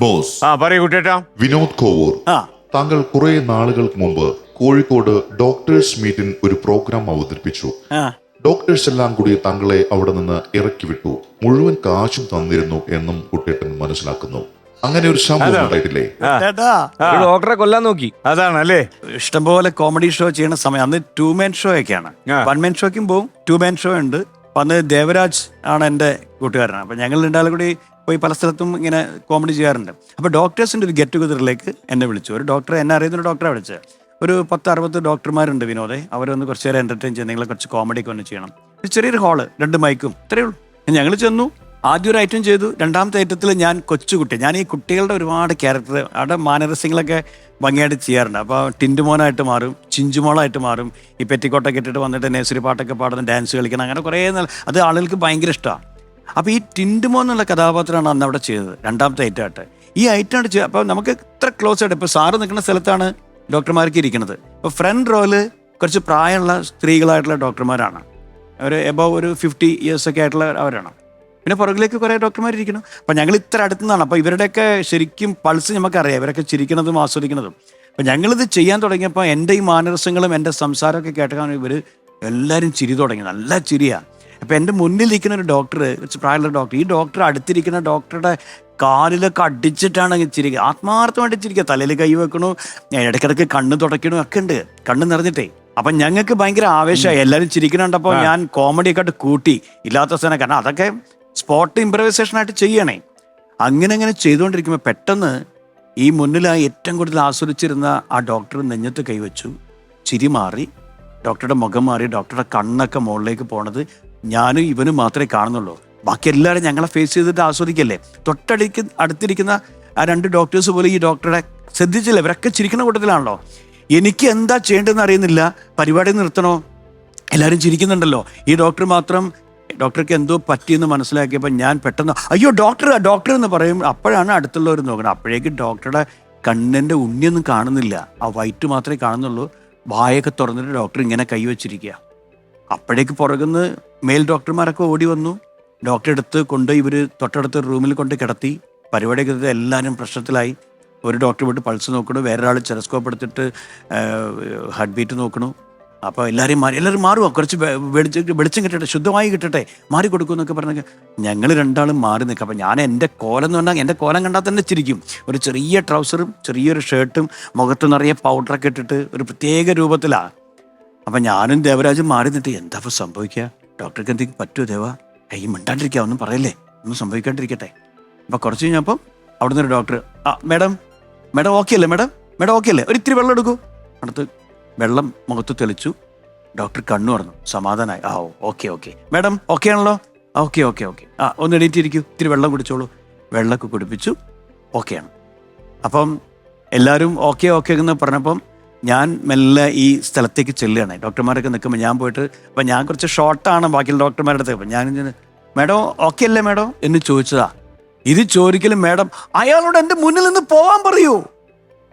Boss. ആ പറയൂ കുട്ടിയേട്ടാ. വിനോദ് കോവൂർ. ആ. താങ്കൾ കുറെ നാളുകൾക്ക് മുമ്പ് കോഴിക്കോട് ഡോക്ടേഴ്സ് മീറ്റിൽ ഒരു പ്രോഗ്രാം അവതരിപ്പിച്ചു. ആ. ഡോക്ടേഴ്സ് എല്ലാം കൂടി താങ്കളെ അവിടെ നിന്ന് ഇറക്കി വിട്ടു. മുഴുവൻ കാശും തന്നിരുന്നു എന്നും കുട്ടേട്ടൻ മനസ്സിലാക്കുന്നു. അങ്ങനെ ഒരു ഉണ്ടായിട്ടില്ലേ? ഒരു ഡോക്ടറെ കൊല്ലാൻ നോക്കി. അതാണ് അല്ലേ ഇഷ്ടംപോലെ കോമഡി ഷോ ചെയ്യുന്ന സമയം. അന്ന് ടു മാൻ ഷോ ഒക്കെയാണ്. വൺ മാൻ ഷോക്കും പോവും. ടു മാൻ ഷോ ഉണ്ട്. അപ്പൊ അന്ന് ദേവരാജ് ആണ് എന്റെ കൂട്ടുകാരൻ അപ്പൊ ഞങ്ങൾ രണ്ടാളും കൂടി പോയി പല സ്ഥലത്തും ഇങ്ങനെ കോമഡി ചെയ്യാറുണ്ട്. അപ്പോൾ ഡോക്ടേഴ്സിന്റെ ഒരു ഗെറ്റ് ടുഗദറിലേക്ക് എന്നെ വിളിച്ചു. ഒരു ഡോക്ടർ എന്നെ അറിയുന്ന ഒരു ഡോക്ടറെ വിളിച്ചത്. ഒരു പത്ത് അറുപത് ഡോക്ടർമാരുണ്ട് വിനോദെ അവരൊന്ന് കുറച്ച് നേരം എന്റർടൈൻ ചെയ്യുന്ന നിങ്ങളെ കുറച്ച് കോമഡി ഒക്കെ ഒന്ന് ചെയ്യണം. ഒരു ചെറിയൊരു ഹാൾ രണ്ട് മൈക്കും ഇത്രയേ ഉള്ളൂ. ഞങ്ങൾ ചെന്നു. ആദ്യം ഒരു ഐറ്റം ചെയ്തു. രണ്ടാമത്തെ ഐറ്റത്തിൽ ഞാൻ കൊച്ചുകുട്ടി. ഞാൻ ഈ കുട്ടികളുടെ ഒരുപാട് ക്യാരക്ടർ അവിടെ മാനരസ്യങ്ങളൊക്കെ ഭംഗിയായിട്ട് ചെയ്യാറുണ്ട്. അപ്പോൾ ടിന്റുമോനായിട്ട് മാറും ചിഞ്ചുമോളായിട്ട് മാറും. ഈ പെറ്റിക്കോട്ടൊക്കെ ഇട്ടിട്ട് വന്നിട്ട് നേഴ്സറി പാട്ടൊക്കെ പാടുന്ന ഡാൻസ് കളിക്കണം അങ്ങനെ കുറേ നല്ല അത് ആളുകൾക്ക് ഭയങ്കര ഇഷ്ടമാണ് അപ്പോൾ ഈ ടിൻഡുമോ എന്നുള്ള കഥാപാത്രമാണ് അന്ന് അവിടെ ചെയ്തത് രണ്ടാമത്തെ ഐറ്റമായിട്ട് ഈ ഐറ്റമാണ് ചെയ്തത് അപ്പോൾ നമുക്ക് ഇത്ര ക്ലോസ് ആയിട്ട് ഇപ്പോൾ സാറ് നിൽക്കുന്ന സ്ഥലത്താണ് ഡോക്ടർമാർക്ക് ഇരിക്കുന്നത്. അപ്പോൾ ഫ്രണ്ട് റോയിൽ കുറച്ച് പ്രായമുള്ള സ്ത്രീകളായിട്ടുള്ള ഡോക്ടർമാരാണ്. അവർ എബവ് ഒരു ഫിഫ്റ്റി ഇയേഴ്സ് ഒക്കെ ആയിട്ടുള്ള അവരാണ്. പിന്നെ പുറകിലേക്ക് കുറേ ഡോക്ടർമാർ ഇരിക്കുന്നു. അപ്പം ഞങ്ങൾ ഇത്ര അടുത്തു നിന്നാണ് അപ്പോൾ ഇവരുടെയൊക്കെ ശരിക്കും പൾസ് നമുക്കറിയാം. ഇവരൊക്കെ ചിരിക്കുന്നതും ആസ്വദിക്കുന്നതും. അപ്പം ഞങ്ങളിത് ചെയ്യാൻ തുടങ്ങിയപ്പോൾ എന്റെ ഈ മാനരസങ്ങളും എന്റെ സംസാരമൊക്കെ കേട്ടാണ് ഇവർ എല്ലാവരും ചിരി തുടങ്ങി. നല്ല ചിരിയാണ് അപ്പം എന്റെ മുന്നിൽ ഇരിക്കുന്ന ഒരു ഡോക്ടർ പ്രായമുള്ള ഡോക്ടർ ഈ ഡോക്ടർ അടുത്തിരിക്കുന്ന ഡോക്ടറുടെ കാലിലൊക്കെ അടിച്ചിട്ടാണ് ചിരിക്കുക ആത്മാർത്ഥമായിട്ട് ചിരിക്കുക തലയിൽ കൈ വെക്കണു ഇടയ്ക്കിടയ്ക്ക് കണ്ണ് തുടയ്ക്കണു ഒക്കെ ഉണ്ട്. കണ്ണ് നിറഞ്ഞിട്ടേ. അപ്പം ഞങ്ങൾക്ക് ഭയങ്കര ആവേശമായി. എല്ലാവരും ചിരിക്കണുണ്ടപ്പോൾ ഞാൻ കോമഡിയൊക്കെ ആയിട്ട് കൂട്ടി. ഇല്ലാത്ത സ്ഥലം കാരണം അതൊക്കെ സ്പോട്ട് ഇമ്പ്രവൈസേഷനായിട്ട് ചെയ്യണേ. അങ്ങനെ അങ്ങനെ ചെയ്തുകൊണ്ടിരിക്കുമ്പോൾ പെട്ടെന്ന് ഈ മുന്നിലായി ഏറ്റവും കൂടുതൽ ആസ്വദിച്ചിരുന്ന ആ ഡോക്ടർ നെഞ്ഞത്ത് കൈവച്ചു. ചിരി മാറി. ഡോക്ടറുടെ മുഖം മാറി. ഡോക്ടറുടെ കണ്ണൊക്കെ മുകളിലേക്ക് പോണത് ഞാനും ഇവനും മാത്രമേ കാണുന്നുള്ളൂ. ബാക്കി എല്ലാവരും ഞങ്ങളെ ഫേസ് ചെയ്തിട്ട് ആസ്വദിക്കല്ലേ? തൊട്ടടിക്ക് അടുത്തിരിക്കുന്ന ആ രണ്ട് ഡോക്ടേഴ്സ് പോലും ഈ ഡോക്ടറെ ശ്രദ്ധിച്ചില്ല? ഇവരൊക്കെ ചിരിക്കുന്ന കൂട്ടത്തിലാണല്ലോ. എനിക്ക് എന്താ ചെയ്യേണ്ടതെന്ന് അറിയുന്നില്ല. പരിപാടി നിർത്തണോ? എല്ലാവരും ചിരിക്കുന്നുണ്ടല്ലോ. ഈ ഡോക്ടർ മാത്രം ഡോക്ടർക്ക് എന്തോ പറ്റിയെന്ന് മനസ്സിലാക്കിയപ്പോൾ ഞാൻ പെട്ടെന്ന് അയ്യോ ഡോക്ടർ ഡോക്ടർ എന്ന് പറയും. അപ്പോഴാണ് അടുത്തുള്ളവർ നോക്കുന്നത് അപ്പോഴേക്ക് ഡോക്ടറുടെ കണ്ണിന്റെ ഉണ്ണിയൊന്നും കാണുന്നില്ല. ആ വൈറ്റ് മാത്രമേ കാണുന്നുള്ളൂ. വായൊക്കെ തുറന്നിട്ട് ഡോക്ടർ ഇങ്ങനെ കൈവച്ചിരിക്കുക അപ്പോഴേക്ക് പുറകുന്ന് മെയിൽ ഡോക്ടർമാരൊക്കെ ഓടി വന്നു. ഡോക്ടറെ അടുത്ത് കൊണ്ട് ഇവർ തൊട്ടടുത്ത റൂമിൽ കൊണ്ട് കിടത്തി. പരിപാടിയൊക്കെ എല്ലാവരും പ്രശ്നത്തിലായി. ഒരു ഡോക്ടർ വിട്ട് പൾസ് നോക്കണു. വേറൊരാൾ ചെലസ്കോപ്പ് എടുത്തിട്ട് ഹാർട്ട് ബീറ്റ് നോക്കണു. അപ്പോൾ എല്ലാവരും മാറി എല്ലാവരും മാറുമോ കുറച്ച് വെളിച്ചം വെളിച്ചം കിട്ടട്ടെ ശുദ്ധമായി കിട്ടട്ടെ മാറി കൊടുക്കും എന്നൊക്കെ പറഞ്ഞൊക്കെ. ഞങ്ങൾ രണ്ടാളും മാറി നിൽക്കുക അപ്പം ഞാൻ എന്റെ കോലം എന്ന് പറഞ്ഞാൽ എന്റെ കോലം കണ്ടാൽ തന്നെ ചിരിക്കും. ഒരു ചെറിയ ട്രൗസറും ചെറിയൊരു ഷർട്ടും മുഖത്ത് നിറയെ പൗഡറൊക്കെ ഇട്ടിട്ട് ഒരു പ്രത്യേക രൂപത്തിലാണ് അപ്പം ഞാനും ദേവരാജും മാറി നിന്നിട്ട് എന്താ ഇപ്പോൾ സംഭവിക്കുക? ഡോക്ടർക്ക് എന്തെങ്കിലും പറ്റുമോ ദേവ? ഈ മിണ്ടാണ്ടിരിക്കുക ഒന്നും പറയല്ലേ? ഒന്നും സംഭവിക്കാണ്ടിരിക്കട്ടെ. അപ്പം കുറച്ച് കഴിഞ്ഞപ്പം അവിടുന്ന് ഒരു ഡോക്ടർ ആ മേഡം മേഡം ഓക്കെ അല്ലേ മേഡം? മേഡം ഓക്കെ അല്ലേ? ഒരു ഇത്തിരി വെള്ളം എടുക്കൂ. അടുത്ത് വെള്ളം മുഖത്ത് തെളിച്ചു. ഡോക്ടർ കണ്ണു പറഞ്ഞു സമാധാനമായി ആ ഓക്കെ ഓക്കെ മേഡം ഓക്കെ ആണല്ലോ? ഓക്കെ ഓക്കെ ഓക്കെ ആ ഒന്ന് എണീറ്റിരിക്കൂ. ഇത്തിരി വെള്ളം കുടിച്ചോളൂ. വെള്ളമൊക്കെ കുടിപ്പിച്ചു. ഓക്കെയാണ് അപ്പം എല്ലാവരും ഓക്കെ ഓക്കെ എന്ന് പറഞ്ഞപ്പം ഞാൻ മെല്ലെ ഈ സ്ഥലത്തേക്ക് ചെല്ലുകയാണ്. ഡോക്ടർമാരൊക്കെ നിൽക്കുമ്പോൾ ഞാൻ പോയിട്ട് അപ്പം ഞാൻ കുറച്ച് ഷോർട്ടാണ് ബാക്കിയുള്ള ഡോക്ടർമാരുടെ അടുത്ത്. അപ്പം ഞാൻ മാഡം ഓക്കെ അല്ലേ മേഡം? എന്ന് ചോദിച്ചതാ. ഇത് ചോദിക്കലും മേഡം അയാളോട് എന്റെ മുന്നിൽ നിന്ന് പോവാൻ പറയൂ.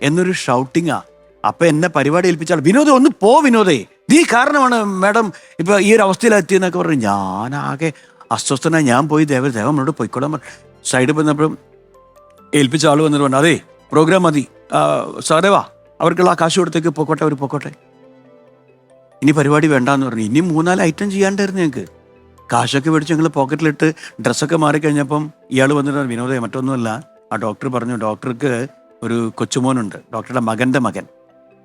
എന്നൊരു ഷൗട്ടിങ്ങാ അപ്പം എന്നെ പരിപാടി ഏൽപ്പിച്ചാൽ വിനോദേ ഒന്ന് പോ വിനോദേ. നീ കാരണമാണ് മേഡം ഇപ്പം ഈ ഒരു അവസ്ഥയിലെത്തിയെന്നൊക്കെ പറഞ്ഞു. ഞാനാകെ അസ്വസ്ഥനായി ഞാൻ പോയി ദേവ പോയിക്കോളാൻ പോയിക്കോളാം സൈഡിൽ വന്നപ്പോഴും ഏൽപ്പിച്ച ആൾ വന്നിട്ട് പറഞ്ഞു അതെ പ്രോഗ്രാം മതി. സാറേ വാ. അവർക്കുള്ള ആ കാശ് കൊടുത്തേക്ക് പൊക്കോട്ടെ അവർ പൊക്കോട്ടെ. ഇനി പരിപാടി വേണ്ടാന്ന് പറഞ്ഞു. ഇനി മൂന്നാൽ ഐറ്റം ചെയ്യാണ്ടായിരുന്നു ഞങ്ങൾക്ക് കാശൊക്കെ മേടിച്ച് ഞങ്ങൾ പോക്കറ്റിലിട്ട് ഡ്രസ്സൊക്കെ മാറിക്കഴിഞ്ഞപ്പം ഇയാൾ വന്നിട്ട് പറഞ്ഞു, വിനോദേ മറ്റൊന്നുമല്ല. ആ ഡോക്ടർ പറഞ്ഞു ഡോക്ടർക്ക് ഒരു കൊച്ചുമോനുണ്ട് ഡോക്ടറുടെ മകന്റെ മകൻ.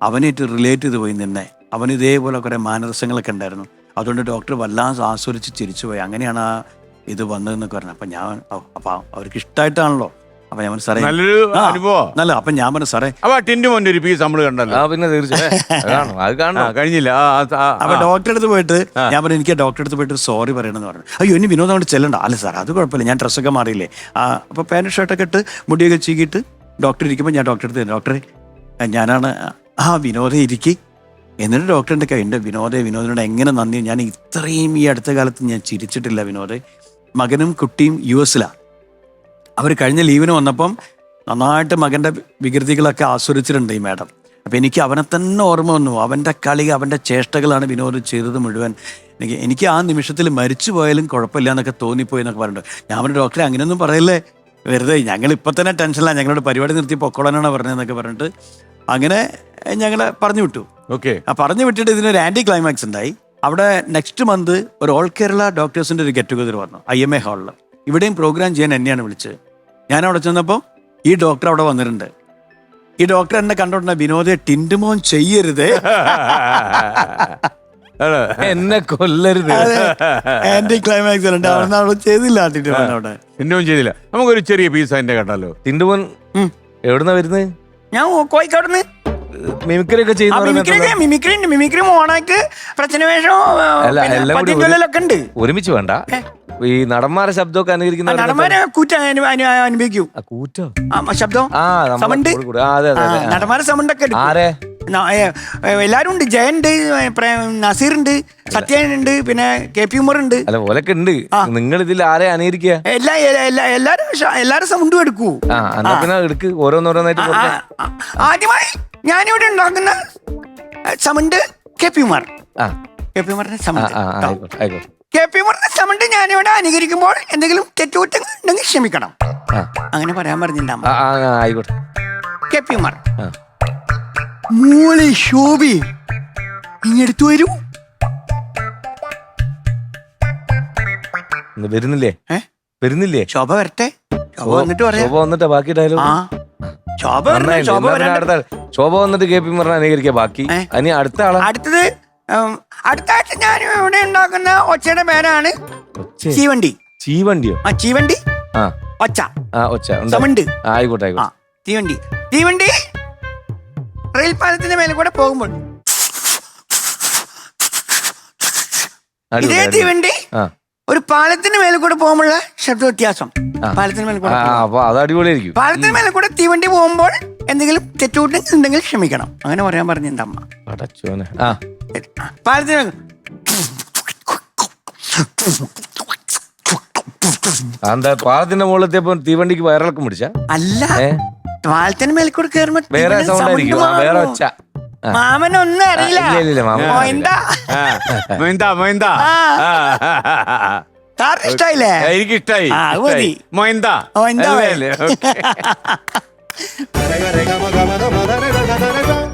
അവനായിട്ട് റിലേറ്റ് ചെയ്ത് പോയി നിന്നെ. അവൻ ഇതേപോലെ കുറേ മാനരസങ്ങളൊക്കെ ഉണ്ടായിരുന്നു. അതുകൊണ്ട് ഡോക്ടർ വല്ലാതെ ആസ്വദിച്ച് ചിരിച്ചു പോയി അങ്ങനെയാണ് ആ ഇത് വന്നതെന്നൊക്കെ പറഞ്ഞു അപ്പം ഞാൻ അപ്പം അവർക്ക് ഇഷ്ടമായിട്ടാണല്ലോ അപ്പം ഞാൻ പറഞ്ഞു സാറേ നല്ലൊരു ആ, അനുഭവം. നല്ല അപ്പൊ ഞാൻ പറഞ്ഞു സാറേ അപ്പൊ ടിന്റു മോന്റെ ഒരു പീസ് നമ്മൾ ആ കണ്ടല്ലോ പിന്നെ തീർച്ചയായും. കാണും അത് ആ, കാണണം. കഴിഞ്ഞില്ല. ആ, ആ, ആ, അപ്പൊ ആ. ഡോക്ടറെ അടുത്ത് പോയിട്ട് ഞാൻ പറഞ്ഞു എനിക്ക് ഡോക്ടറെ അടുത്ത് പോയിട്ട് സോറി പറയണമെന്ന് പറഞ്ഞു. അയ്യോ ഇനി വിനോദം കൊണ്ട് ചെല്ലണ്ട. അല്ല സാർ അത് കുഴപ്പമില്ല. ഞാൻ ഡ്രസ്സൊക്കെ മാറിയില്ലേ. ആ അപ്പൊ പാന്റ് ഷർട്ടൊക്കെ ഇട്ട് മുടിയൊക്കെ ചീകിയിട്ട് ഡോക്ടർ ഇരിക്കുമ്പോൾ ഞാൻ ഡോക്ടറെ അടുത്ത് ഡോക്ടറെ ഞാനാണ് ആ വിനോദം ഇരിക്കി. എന്നിട്ട് ഡോക്ടറിന്റെ കൈയുണ്ട് വിനോദേ വിനോദിനോട് എങ്ങനെ നന്ദി? ഞാൻ ഇത്രയും ഈ അടുത്ത കാലത്ത് ഞാൻ ചിരിച്ചിട്ടില്ല വിനോദേ. മകനും കുട്ടിയും യു എസിലാണ് അവർ കഴിഞ്ഞ ലീവിന് വന്നപ്പം നന്നായിട്ട് മകന്റെ വികൃതികളൊക്കെ ആസ്വദിച്ചിട്ടുണ്ട് ഈ മാഡം. അപ്പം എനിക്ക് അവനെ തന്നെ ഓർമ്മ വന്നു. അവന്റെ കളി അവന്റെ ചേഷ്ടകളാണ് വിനോദ് ചെയ്തത് മുഴുവൻ. എനിക്ക് എനിക്ക് ആ നിമിഷത്തിൽ മരിച്ചു പോയാലും കുഴപ്പമില്ല എന്നൊക്കെ തോന്നിപ്പോയി എന്നൊക്കെ പറഞ്ഞിട്ടുണ്ട്. ഞാൻ പറഞ്ഞു ഡോക്ടറെ അങ്ങനെയൊന്നും പറയല്ലേ? വെറുതെ ഞങ്ങൾ ഇപ്പം തന്നെ ടെൻഷനില്ല ഞങ്ങളുടെ പരിപാടി നിർത്തി പൊക്കോളാനാണ് പറഞ്ഞതെന്നൊക്കെ പറഞ്ഞിട്ട് അങ്ങനെ ഞങ്ങളെ പറഞ്ഞു വിട്ടു. ഓക്കെ. ആ പറഞ്ഞു വിട്ടിട്ട് ഇതിനൊരു ആന്റി ക്ലൈമാക്സ് ഉണ്ടായി. അവിടെ നെക്സ്റ്റ് മന്ത് ഒരു ഓൾ കേരള ഡോക്ടേഴ്സിന്റെ ഒരു ഗെറ്റ് ടുഗദർ വന്നു ഐ എം എ ഹാളിൽ ഇവിടെയും പ്രോഗ്രാം ചെയ്യാൻ എന്നെയാണ് വിളിച്ചത്. ഞാൻ അവിടെ ചെന്നപ്പോൾ ഈ ഡോക്ടർ അവിടെ വന്നിട്ടുണ്ട്. ഈ ഡോക്ടർ എന്നെ കണ്ടോണ്ട വിനോദെ ടിൻഡുമോൻ ചെയ്യരുത്. എന്നെ കൊല്ലരുത്. ആന്റി ക്ലൈമാക്സ് ഉണ്ട് അവിടെ അവിടെ ചെയ്തില്ല ടിൻഡുമോൻ അവിടെ. എന്നൊന്നും ചെയ്തില്ല. നമുക്കൊരു ചെറിയ പീസ് അതിന്റെ കണ്ടാലോ ടിൻഡുമോൻ എവിടുന്നാ എവിടുന്ന വരുന്നത്? ഞാൻ കോഴിക്കോടുന്ന് മിമിക്രി ഒക്കെ ചെയ്യുന്ന മിമിക്രി ഉണ്ട്. മിമിക്രി മോണാക്ക് ഉണ്ട്. ഒരുമിച്ച് വേണ്ട. ഈ നടന്മാരെ ശബ്ദമൊക്കെ അനുകരിക്കുന്ന നടന്മാരെ കൂറ്റ അനു- അനു- അനുഭവിക്കൂ. കൂറ്റോ? ശബ്ദം? സമണ്ട്. നടന്മാരെ സമണ്ടൊക്കെ ആരെ? എല്ലാരും ഉണ്ട്. ജയണ്ട് നസീർ ഉണ്ട് സത്യൻ ഉണ്ട് പിന്നെ കെ പി ഉമർ ഉണ്ട്. അല്ല ഓലൊക്കെ ഉണ്ട്. നിങ്ങൾ ഇതിൽ ആരെ അനുകരിക്കുക? എല്ലാ എല്ലാ- എല്ലാ- എല്ലാരും എല്ലാരും സൗണ്ടും എടുക്കൂ. ആ എന്നാ പിന്നെ എടുക്ക്. ഓരോന്നോരോന്നായിട്ട് ആദ്യമായി ഞാനിവിടെ ഉണ്ടാക്കുന്ന സമണ്ട് കെ പി മാർ കെ പി മാറിന്റെ സമണ്ട് കെ പി മാറിന്റെ സമണ്ട് ഞാനിവിടെ അനുകരിക്കുമ്പോൾ എന്തെങ്കിലും തെറ്റുകുറ്റങ്ങൾ ഉണ്ടെങ്കിൽ ക്ഷമിക്കണം. അങ്ങനെ പറയാൻ പറഞ്ഞിട്ടുണ്ടാകും കെ പി ഉമർ. ആ. മോളെ ശോഭി ഇങ്ങെടുത്തു വരൂ. വരുന്നില്ലേ? വരുന്നില്ലേ? ശോഭ വരട്ടെ. ശോഭ വന്നിട്ട് പറയാം. ശോഭ വന്നിട്ട് ബാക്കി ഡയലോഗ് ശോഭ? ശോഭ എന്നാ ശോഭ വന്നിട്ട് കെ പി പറഞ്ഞ അനുകരിക്കുക ബാക്കി. അനി ഇനി അടുത്ത ആളാ? അടുത്തത് അടുത്ത ആഴ്ച ഞാൻ ഇവിടെ ഉണ്ടാക്കുന്ന ഒച്ചയുടെ പേരാണ്. ചീവണ്ടി. ചീവണ്ടിയോ? ആ ചീവണ്ടി? ആ. ഒച്ച. ആ ഒച്ച. ആയിക്കോട്ടെ ആയിക്കോട്ടെ. തീവണ്ടി. തീവണ്ടി? റെയിൽ പാലത്തിന്റെ മേലെ കൂടെ പോകുമ്പോൾ. ഇതേ തീവണ്ടി? ഒരു പാലത്തിന് മേലെ കൂടെ പോകുമ്പോഴുള്ള ശബ്ദ വ്യത്യാസം പാലത്തിന് മേലെ കൂടെ പാലത്തിന് മേലെ കൂടെ തീവണ്ടി പോകുമ്പോൾ എന്തെങ്കിലും തെറ്റുണ്ടെങ്കിൽ ഉണ്ടെങ്കിൽ ക്ഷമിക്കണം. അങ്ങനെ പറയാൻ പറഞ്ഞു പറഞ്ഞിട്ടുണ്ട് അമ്മ. അടച്ചോനെ. ആ. പാലത്തിന് എന്താ പാലത്തിന്റെ മുകളിലെത്തിയപ്പോ തീവണ്ടിക്ക് വയറിളക്കം പിടിച്ച? അല്ല ഏ? പാലത്തിന് മേൽക്കൂടെ കേറുമ്പോ കയറുമ്പോ വേറെ സൗണ്ട് ആയിരിക്കും. ആ, വേറെ. ഒച്ച. ആ. മാമനൊന്നും അറിയില്ല. ഇല്ല, ഇല്ല, ഇല്ല, മാമൻ ഓ, അറിയില്ല. എന്താ മൊയന്ത മൊയ്ന്താ. ആ. ഇഷ്ടായില്ലേ? എനിക്ക് ഇഷ്ടായി ആ, അത് മതി. മൊയന്ത. മൊയ്ന്താ rega,